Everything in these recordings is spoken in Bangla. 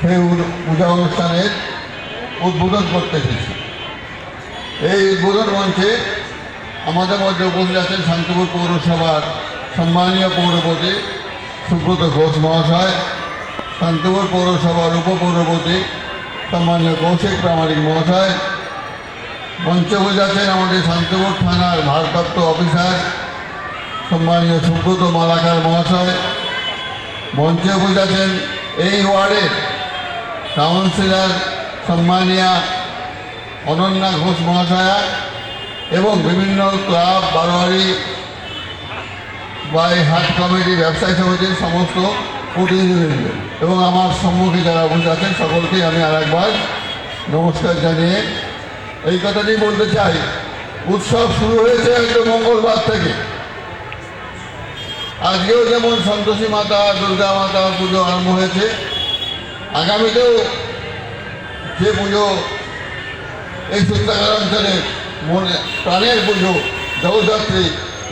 সেই পূজা অনুষ্ঠানের উদ্বোধন করতে এসেছি। এই উদ্বোধন মঞ্চে আমাদের মধ্যে উপস্থিত আছেন শান্তিপুর পৌরসভার সম্মানীয় পৌরপতি সুব্রত ঘোষ মহাশয়, শান্তিপুর পৌরসভার উপপৌরপতি সম্মানীয় কৌশিক প্রামাণিক মহাশয়, মঞ্চে বসে আছেন আমাদের শান্তিপুর থানার ভারপ্রাপ্ত অফিসার সম্মানীয় সুব্রত মালাকার মহাশয়, মঞ্চে বসে আছেন এই ওয়ার্ডের কাউন্সিলর সম্মানিয়া অনন্যা ঘোষ মহাশয়া এবং বিভিন্ন ক্লাব, বারোয়ারি বা হাট কমিটি, ব্যবসায়ী সমিতির সমস্ত প্রতিনিধিবৃন্দ এবং আমার সম্মুখে যারা বসে আছেন সকলকেই আমি আর একবার নমস্কার জানিয়ে এই কথাটি বলতে চাই। উৎসব শুরু হয়েছে একদম মঙ্গলবার থেকে। আজকেও যেমন সন্তোষী মাতা, দুর্গা মাতা পুজো আরম্ভ হয়েছে, আগামীতেও যে পুজো এই সত্যাগ্রহ অঞ্চলে মনে, প্রাণের পুজো জগদ্ধাত্রী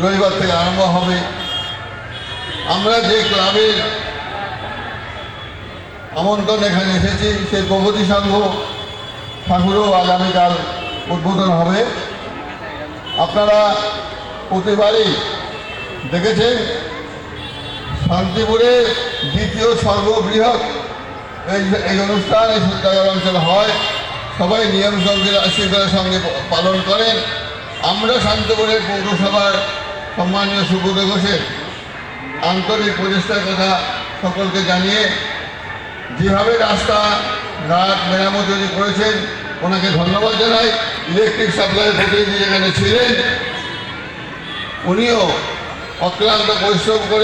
রবিবার থেকে আরম্ভ হবে। আমরা যে ক্লাবের আমন্ত্রণ এখানে এসেছি, সেই প্রগতি সংঘ ঠাকুরও আগামীকাল উদ্বোধন হবে। আপনারা প্রতিবারই দেখেছেন শান্তিপুরে দ্বিতীয় সর্ববৃহৎ এই এই অনুষ্ঠান, এই সত্যাগ্রহ অঞ্চলে হয়। সবাই নিয়ম শৃঙ্খলার সঙ্গে পালন করেন। আমরা শান্তিপুরের পৌরসভার সম্মানীয় সুব্রত ঘোষের আন্তরিক প্রচেষ্টার কথা সকলকে জানিয়ে যেভাবে রাস্তা, ঘাট, মেরামত উনি করেছেন, ওনাকে ধন্যবাদ জানাই। ইলেকট্রিক সাপ্লাইয়ের প্রতিনিধি যেখানে ছিলেন, উনিও অক্লান্ত পরিশ্রম করে